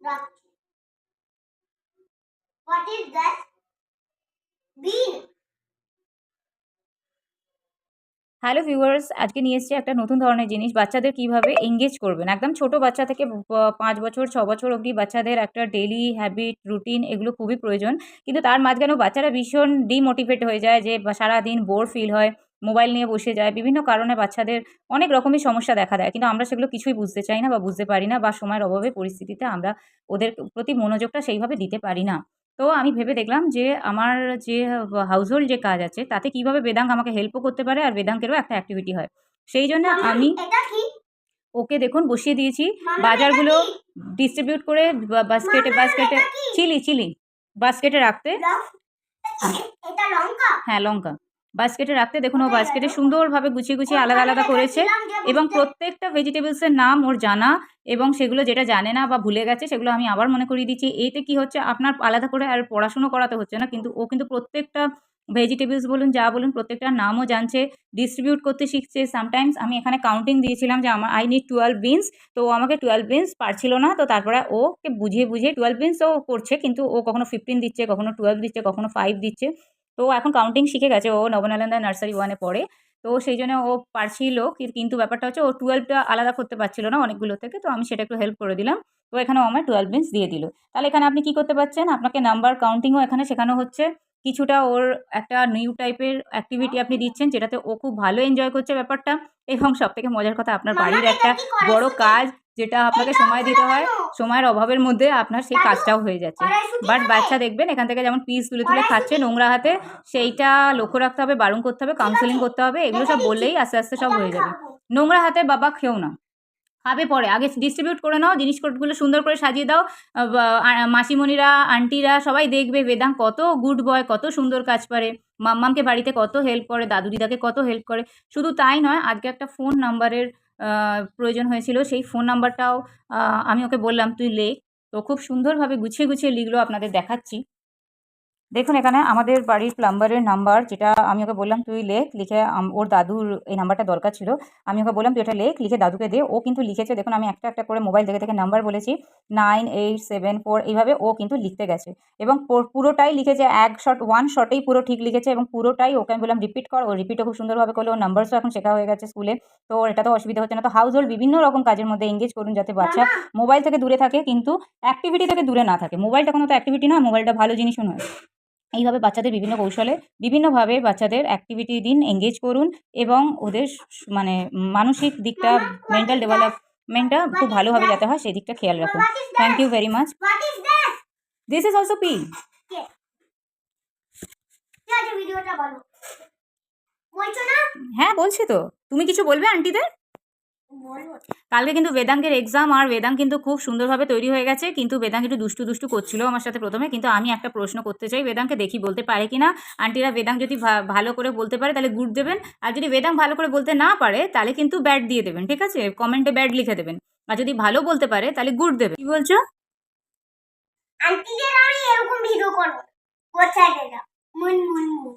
রাখছি What is that? Bean. Hello viewers আজকে নিয়ে এসেছি একটা নতুন ধরনের জিনিস বাচ্চাদের কীভাবে এঙ্গেজ করবেন একদম ছোট বাচ্চা থেকে পাঁচ বছর, ছ বছর অবধি বাচ্চাদের একটা ডেলি হ্যাবিট রুটিন এগুলো খুবই প্রয়োজন কিন্তু তার মাঝখানেও বাচ্চারা ভীষণ ডিমোটিভেট হয়ে যায় যে সারাদিন বোর ফিল হয় মোবাইল নিয়ে বসে যায়। বিভিন্ন কারণে বাচ্চাদের অনেক রকমই সমস্যা দেখা দেয়। কিন্তু আমরা সেগুলো কিছুই বুঝতে চাই না বা বুঝতে পারি না বা সময়ের অভাবে পরিস্থিতিতে আমরা ওদের প্রতি মনোযোগটা সেইভাবে দিতে পারি না। তো আমি ভেবে দেখলাম যে আমার যে হাউসহোল্ড যে কাজ আছে তাতে কীভাবে বেদাঙ্ক আমাকে হেল্পও করতে পারে আর বেদাঙ্কেরও একটা অ্যাক্টিভিটি হয়। সেই জন্য আমি ওকে দেখুন বসিয়ে দিয়েছি। বাজারগুলো ডিস্ট্রিবিউট করে বাস্কেটে বাস্কেটে চিলি চিলি বাস্কেটে রাখতে। হ্যাঁ লঙ্কা। বাস্কেটে রাখতে দেখুন ও বাস্কেটে সুন্দরভাবে গুছিয়ে গুছিয়ে আলাদা আলাদা করেছে এবং প্রত্যেকটা ভেজিটেবলসের নাম ওর জানা এবং সেগুলো যেটা জানে না বা ভুলে গেছে সেগুলো আমি আবার মনে করিয়ে দিচ্ছি। এতে কি হচ্ছে আপনার আলাদা করে আর পড়াশুনো করাতে হচ্ছে না কিন্তু ও কিন্তু প্রত্যেকটা ভেজিটেবলস বলুন যা বলুন প্রত্যেকটা নামও জানছে ডিস্ট্রিবিউট করতে শিখছে। সামটাইমস আমি এখানে কাউন্টিং দিয়েছিলাম যে আমার আই নিড টুয়েলভ বিনস তো ও আমাকে টুয়েলভ বিনস পারছিল না তো তারপরে ওকে বুঝিয়ে বুঝিয়ে টুয়েলভ বিনস ও করছে কিন্তু ও কখনো ফিফটিন দিচ্ছে কখনো টুয়েলভ দিচ্ছে কখনো ফাইভ দিচ্ছে। তো ও এখন কাউন্টিং শিখে গেছে। ও নবনালন্দা নার্সারি ওয়ানে পড়ে। তো সেই জন্য ও পারছিল কিন্তু ব্যাপারটা হচ্ছে ও টুয়েলভটা আলাদা করতে পারছিল না অনেকগুলো থেকে। তো আমি সেটা একটু হেল্প করে দিলাম। তো এখানে আমার টুয়েলভ বিনস দিয়ে দিল। তাহলে এখানে আপনি কি করতে পারছেন? আপনাকে নাম্বার কাউন্টিংও এখানে শেখানো হচ্ছে। কিছুটা ওর একটা নিউ টাইপের অ্যাক্টিভিটি আপনি দিচ্ছেন যেটাতে ও খুব ভালো এনজয় করছে ব্যাপারটা। এবং সব থেকে মজার কথা আপনার বাড়ির একটা বড় কাজ যেটা আপনাকে সময় দিতে হয় সময়ের অভাবের মধ্যে আপনার সেই কাজটাও হয়ে যাচ্ছে। বাট বাচ্চা দেখবেন এখান থেকে যেমন পিস তুলে তুলে খাচ্ছে নোংরা হাতে সেইটা লক্ষ্য রাখতে হবে বারণ করতে হবে কাউন্সেলিং করতে হবে এগুলো সব বললেই আস্তে আস্তে সব হয়ে যাবে। নোংরা হাতে বাবা খেও না। খাবে পরে আগে ডিস্ট্রিবিউট করে নাও জিনিসপত্রগুলো সুন্দর করে সাজিয়ে দাও। মাসিমণিরা আন্টিরা সবাই দেখবে বেদাং কত গুড বয় কত সুন্দর কাজ পারে মাম্মামকে বাড়িতে কত হেল্প করে দাদু দিদাকে কত হেল্প করে। শুধু তাই নয় আজকে একটা ফোন নাম্বারের প্রয়োজন হয়েছিল, সেই ফোন নাম্বারটাও আমি ওকে বললাম, তুই লেখ। তো খুব সুন্দরভাবে গুছিয়ে গুছিয়ে লিখলো, আপনাদের দেখাচ্ছি। দেখুন এখানে আমাদের বাড়ির প্লাম্বারের নাম্বার যেটা আমি ওকে বললাম তুই লেখ লিখে ওর দাদুর এই নাম্বারটা দরকার ছিল। আমি ওকে বললাম তুই এটা লেখ লিখে দাদুকে দে। ও কিন্তু লিখেছে দেখুন আমি একটা একটা করে মোবাইল থেকে থেকে নাম্বার বলেছি নাইন এইট সেভেন ফোর এইভাবে ও কিন্তু লিখতে গেছে। এবং পুরোটাই লিখেছে এক শট ওয়ান শটেই পুরো ঠিক লিখেছে এবং পুরোটাই ওকে আমি বললাম রিপিট কর। ও রিপিটও খুব সুন্দরভাবে করল ওর নাম্বারসও এখন শেখা হয়ে গেছে স্কুলে তো এটা তো অসুবিধা হচ্ছে না। তো হাউস হোল্ড বিভিন্ন রকম কাজের মধ্যে এঙ্গেজ করুন যাতে বাচ্চা মোবাইল থেকে দূরে থাকে কিন্তু অ্যাক্টিভিটি থেকে দূরে না থাকে। মোবাইলটা কোনো তো অ্যাক্টিভিটি না মোবাইলটা ভালো জিনিসও নয়। এইভাবে বাচ্চাদের বিভিন্ন কৌশলে বিভিন্নভাবে বাচ্চাদের অ্যাক্টিভিটি দিন এঙ্গেজ করুন এবং ওদের মানে মানসিক দিকটা মেন্টাল ডেভেলপমেন্টটা খুব ভালোভাবে যাতে হয় সেই দিকটা খেয়াল রাখুন। Thank you very much? This is also P হ্যাঁ বলছি তো। তুমি কিছু বলবে আন্টিদের? কালকে কিন্তু বেদাঙ্কের এক্সাম আর বেদাঙ্ক কিন্তু খুব সুন্দরভাবে তৈরি হয়ে গেছে কিন্তু বেদাঙ্ক একটু দুষ্টু দুষ্টু করছিল আমার সাথে প্রথমে কিন্তু আমি একটা প্রশ্ন করতে চাই বেদাঙ্ককে দেখি বলতে পারে কি না আন্টিরা বেদাঙ্ক যদি ভালো করে বলতে পারে তাহলে গুড দেবেন আর যদি বেদাঙ্ক ভালো করে বলতে না পারে তাহলে কিন্তু ব্যাড দিয়ে দেবেন ঠিক আছে? কমেন্টে ব্যাড লিখে দেবেন আর যদি ভালো বলতে পারে তাহলে গুড দেবেন। কি বলছো? আন্টিদের আমি এরকম ভিডিও করব। কোথায় মুন মুন মুন।